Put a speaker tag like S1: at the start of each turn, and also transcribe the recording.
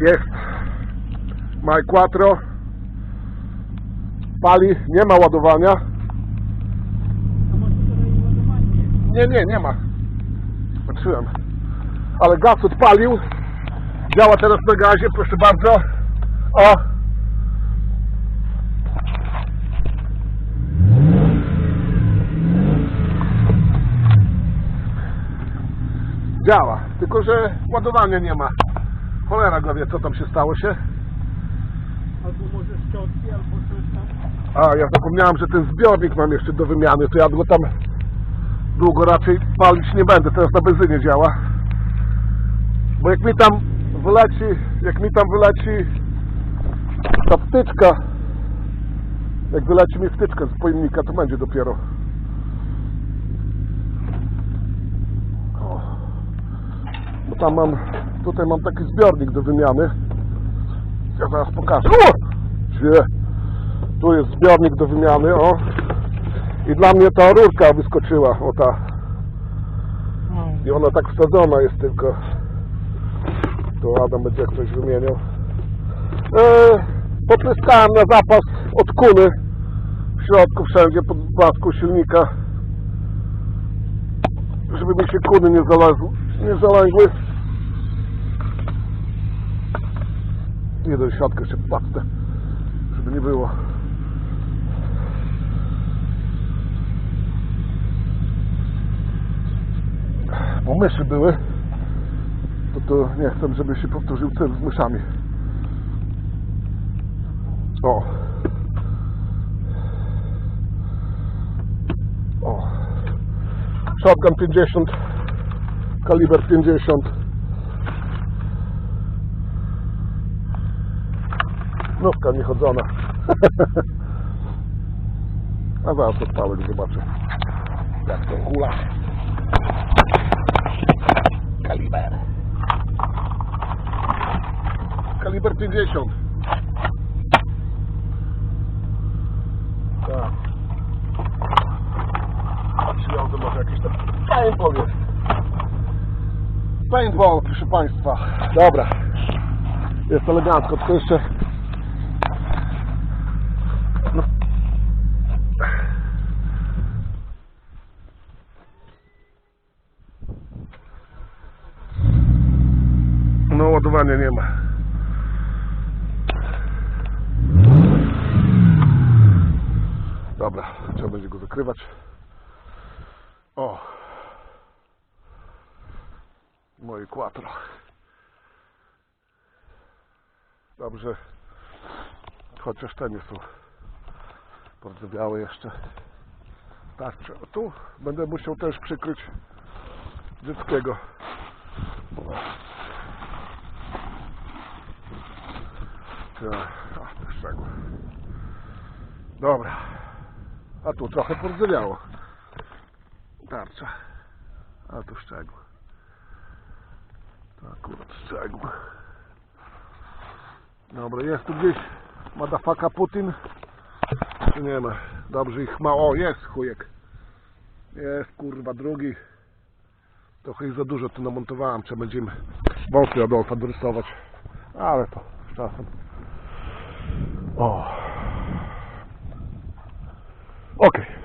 S1: Jest My Quattro. Pali, nie ma ładowania. Nie, nie, nie ma. Patrzyłem. Ale gaz odpalił. Działa teraz na gazie, proszę bardzo. O! Działa, tylko że ładowania nie ma. Cholera go wie, co tam się stało się.
S2: Albo może szczotki, albo coś tam.
S1: A, ja zapomniałem, że ten zbiornik mam jeszcze do wymiany, to ja go tam długo raczej palić nie będę, teraz na benzynie działa. Bo jak mi tam wyleci, jak mi tam wyleci ta wtyczka, jak wyleci mi wtyczka z pojemnika, to będzie dopiero. O. Bo tam mam, tutaj mam taki zbiornik do wymiany. Ja zaraz pokażę. O! Tu jest zbiornik do wymiany, o. I dla mnie ta rurka wyskoczyła, o ta. I ona tak wsadzona jest tylko. To Adam będzie jak coś wymieniał. E, popryskałem na zapas od kuny. W środku wszędzie pod blasku silnika. Żeby mi się kuny nie zalazły. Nie. Idę do środka jeszcze patrzę. Żeby nie było. bo myszy były, to, to nie chcę, żeby się powtórzył cyrk z myszami. O. O. Shotgun 50, kaliber 50. Nówka niechodzona. A zaraz odpałek zobaczę. Jak to hula. Kaliber. Kaliber 50. Tak. To może jakiś tam paintball jest. Paintball, proszę Państwa. Dobra. Jest elegancko, tylko jeszcze... ładowania nie ma. Dobra, trzeba będzie go zakrywać. O. Moje quattro. Dobrze. Chociaż te nie są bardzo białe jeszcze. Trzeba- tu będę musiał też przykryć dzieckiego. Ach, to szczegół. Dobra. A tu trochę pordzewiało. Tarcza. A tu szczegół. To akurat szczegół. Dobra, jest tu gdzieś madafaka Putin? Czy nie ma? Dobrze ich ma. O, jest chujek. Jest kurwa drugi. Trochę ich za dużo tu namontowałem. Trzeba będziemy wąsy Adolfa dorysować. Ale to z czasem. O. Okej.